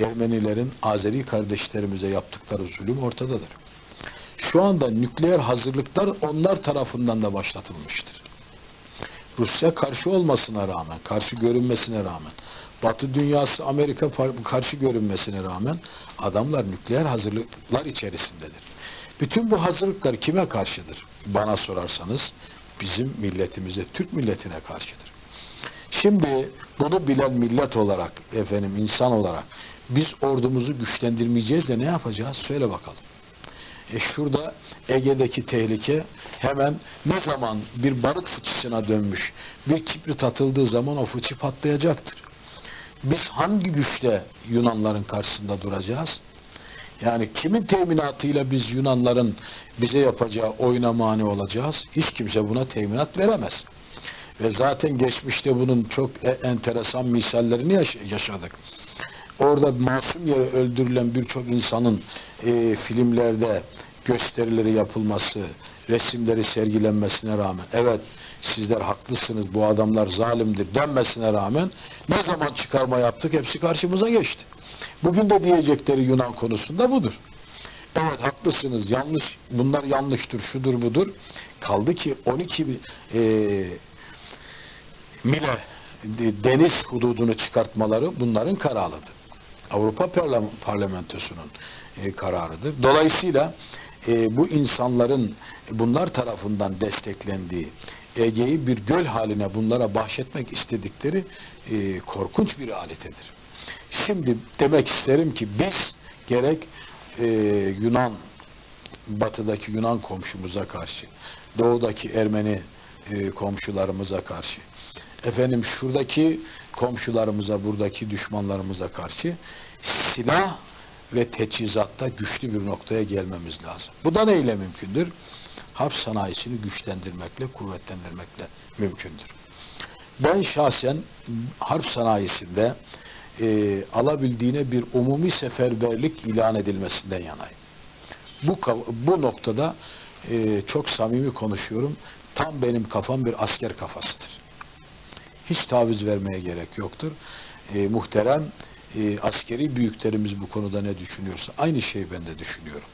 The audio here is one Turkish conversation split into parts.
Ermenilerin Azeri kardeşlerimize yaptıkları zulüm ortadadır. Şu anda nükleer hazırlıklar onlar tarafından da başlatılmıştır. Rusya karşı olmasına rağmen, karşı görünmesine rağmen, Batı dünyası Amerika karşı görünmesine rağmen adamlar nükleer hazırlıklar içerisindedir. Bütün bu hazırlıklar kime karşıdır? Bana sorarsanız bizim milletimize, Türk milletine karşıdır. Şimdi bunu bilen millet olarak, efendim insan olarak biz ordumuzu güçlendirmeyeceğiz de ne yapacağız? Söyle bakalım. E şurada Ege'deki tehlike hemen ne zaman bir barut fıçısına dönmüş, bir kibrit atıldığı zaman o fıçı patlayacaktır. Biz hangi güçle Yunanların karşısında duracağız? Yani kimin teminatıyla biz Yunanların bize yapacağı oyuna mani olacağız? Hiç kimse buna teminat veremez. Ve zaten geçmişte bunun çok e- enteresan misallerini yaş- yaşadık. Orada masum yere öldürülen birçok insanın e, filmlerde gösterileri yapılması, resimleri sergilenmesine rağmen evet sizler haklısınız bu adamlar zalimdir denmesine rağmen ne zaman çıkarma yaptık hepsi karşımıza geçti. Bugün de diyecekleri Yunan konusunda budur. Evet haklısınız yanlış bunlar yanlıştır şudur budur. Kaldı ki 12 bi- e, mile de- deniz hududunu çıkartmaları bunların kararıdır. Avrupa Parlam- Parlamentosu'nun e, kararıdır. Dolayısıyla e, bu insanların bunlar tarafından desteklendiği Ege'yi bir göl haline bunlara bahşetmek istedikleri e, korkunç bir alitedir. Şimdi demek isterim ki biz gerek Yunan batıdaki Yunan komşumuza karşı, doğudaki Ermeni e, komşularımıza karşı, efendim şuradaki komşularımıza, buradaki düşmanlarımıza karşı silah ve teçhizatta güçlü bir noktaya gelmemiz lazım. Bu da neyle mümkündür? Harp sanayisini güçlendirmekle, kuvvetlendirmekle mümkündür. Ben şahsen harp sanayisinde e, alabildiğine bir umumi seferberlik ilan edilmesinden yanayım. Bu bu noktada e, çok samimi konuşuyorum. Tam benim kafam bir asker kafasıdır. Hiç taviz vermeye gerek yoktur. E, muhterem e, askeri büyüklerimiz bu konuda ne düşünüyorsa aynı şeyi ben de düşünüyorum.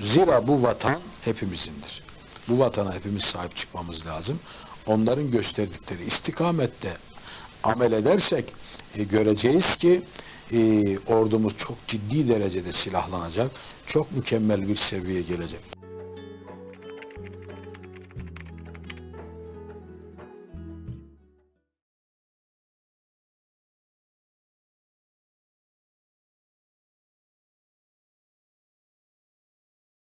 Zira bu vatan hepimizindir. Bu vatana hepimiz sahip çıkmamız lazım. Onların gösterdikleri istikamette amel edersek e, göreceğiz ki e, ordumuz çok ciddi derecede silahlanacak, çok mükemmel bir seviyeye gelecek.